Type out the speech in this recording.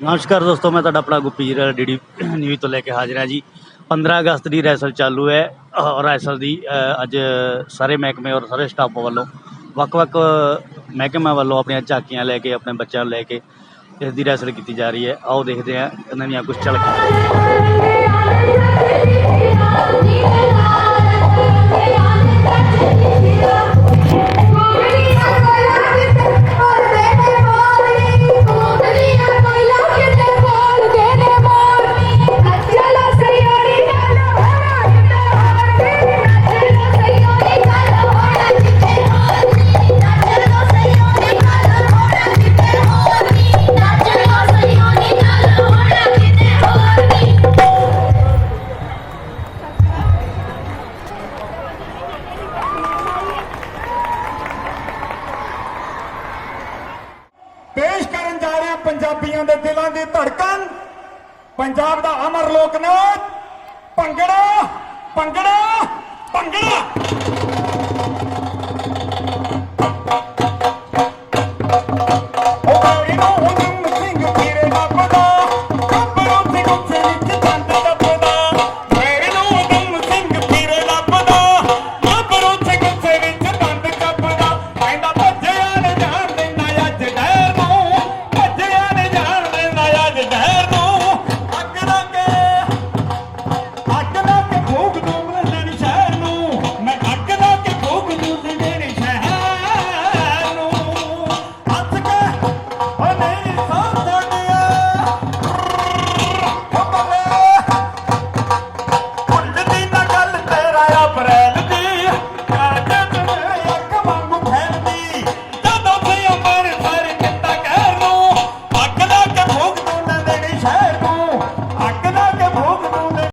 ਨਮਸਕਾਰ ਦੋਸਤੋ, ਮੈਂ ਤੁਹਾਡਾ ਆਪਣਾ ਗੁੱਪੀ ਜੀਰਾ ਡੀਡੀ ਨਿਊਜ਼ ਤੋਂ ਲੈ ਕੇ ਹਾਜ਼ਰ ਹਾਂ ਜੀ। 15 ਅਗਸਤ ਦੀ ਰੈਸਲ ਚਾਲੂ ਹੈ ਔਰ ਰੈਸਲ ਦੀ ਅੱਜ ਸਾਰੇ ਮਹਿਕਮੇ ਔਰ ਸਾਰੇ ਸਟਾਫ ਵੱਲੋਂ ਵੱਖ-ਵੱਖ ਮਹਿਕਮਿਆਂ ਵੱਲੋਂ ਆਪਣੀਆਂ ਝਾਕੀਆਂ ਲੈ ਕੇ, ਆਪਣੇ ਬੱਚਿਆਂ ਨੂੰ ਲੈ ਕੇ ਇਸ ਦੀ ਰੈਸਲ ਕੀਤੀ ਜਾ ਰਹੀ ਹੈ। ਆਓ ਦੇਖਦੇ ਹਾਂ ਇਹਨਾਂ ਦੀਆਂ ਕੁਝ ਝਲਕਾਂ। ਪੰਜਾਬੀਆਂ ਦੇ ਦਿਲਾਂ ਦੀ ਧੜਕਣ। ਪੰਜਾਬ ਦਾ ਅਮਰ ਲੋਕ ਨਾਚ। ਭੰਗੜਾ ਭੰਗੜਾ ਭੰਗੜਾ। money, money.